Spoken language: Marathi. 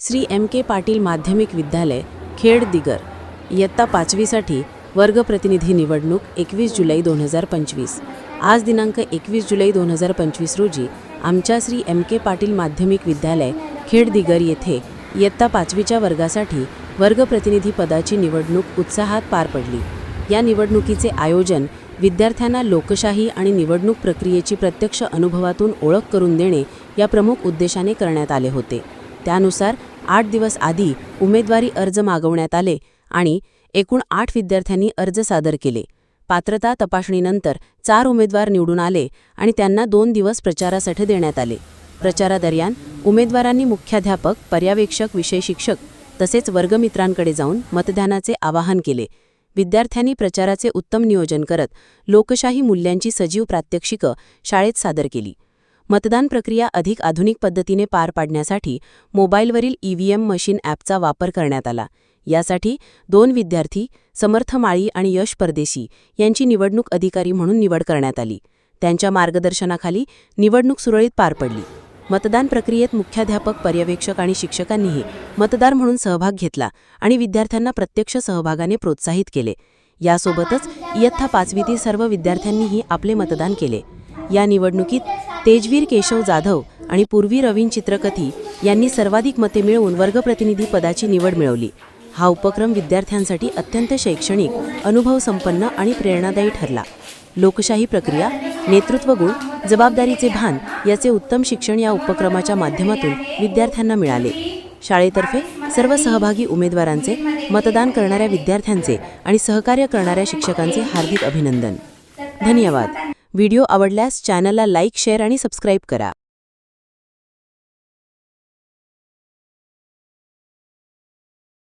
श्री एम के पाटील माध्यमिक विद्यालय खेड दिगर. इयत्ता पाचवीसाठी वर्ग प्रतिनिधी निवडणूक एकवीस जुलै दोन हजार पंचवीस. आज दिनांक एकवीस जुलै दोन हजार पंचवीस रोजी आमच्या श्री एम के पाटील माध्यमिक विद्यालय खेड दिगर येथे इयत्ता पाचवीच्या वर्गासाठी वर्गप्रतिनिधी पदाची निवडणूक उत्साहात पार पडली. या निवडणुकीचे आयोजन विद्यार्थ्यांना लोकशाही आणि निवडणूक प्रक्रियेची प्रत्यक्ष अनुभवातून ओळख करून देणे या प्रमुख उद्देशाने करण्यात आले होते. त्यानुसार आठ दिवस आधी उमेदवारी अर्ज मागवण्यात आले आणि एकूण आठ विद्यार्थ्यांनी अर्ज सादर केले. पात्रता तपासणीनंतर चार उमेदवार निवडून आले आणि त्यांना दोन दिवस प्रचारासाठी देण्यात आले. प्रचारादरम्यान उमेदवारांनी मुख्याध्यापक पर्यवेक्षक विषय शिक्षक तसेच वर्गमित्रांकडे जाऊन मतदानाचे आवाहन केले. विद्यार्थ्यांनी प्रचाराचे उत्तम नियोजन करत लोकशाही मूल्यांची सजीव प्रात्यक्षिकं शाळेत सादर केली. मतदान प्रक्रिया अधिक आधुनिक पद्धतीने पार पाडण्यासाठी मोबाईलवरील ईव्हीएम मशीन ॲपचा वापर करण्यात आला. यासाठी दोन विद्यार्थी समर्थ माळी आणि यश परदेशी यांची निवडणूक अधिकारी म्हणून निवड करण्यात आली. त्यांच्या मार्गदर्शनाखाली निवडणूक सुरळीत पार पडली. मतदान प्रक्रियेत मुख्याध्यापक पर्यवेक्षक आणि शिक्षकांनीही मतदार म्हणून सहभाग घेतला आणि विद्यार्थ्यांना प्रत्यक्ष सहभागाने प्रोत्साहित केले. यासोबतच इयत्ता पाचवीतील सर्व विद्यार्थ्यांनीही आपले मतदान केले. या निवडणुकीत तेजवीर केशव जाधव आणि पूर्वी रवीन चित्रकथी यांनी सर्वाधिक मते मिळवून वर्गप्रतिनिधी पदाची निवड मिळवली. हा उपक्रम विद्यार्थ्यांसाठी अत्यंत शैक्षणिक अनुभवसंपन्न आणि प्रेरणादायी ठरला. लोकशाही प्रक्रिया नेतृत्व गुण जबाबदारीचे भान याचे उत्तम शिक्षण या उपक्रमाच्या माध्यमातून विद्यार्थ्यांना मिळाले. शाळेतर्फे सर्व सहभागी उमेदवारांचे मतदान करणाऱ्या विद्यार्थ्यांचे आणि सहकार्य करणाऱ्या शिक्षकांचे हार्दिक अभिनंदन. धन्यवाद. व्हिडिओ आवडल्यास चॅनलला लाईक शेअर आणि सबस्क्राईब करा.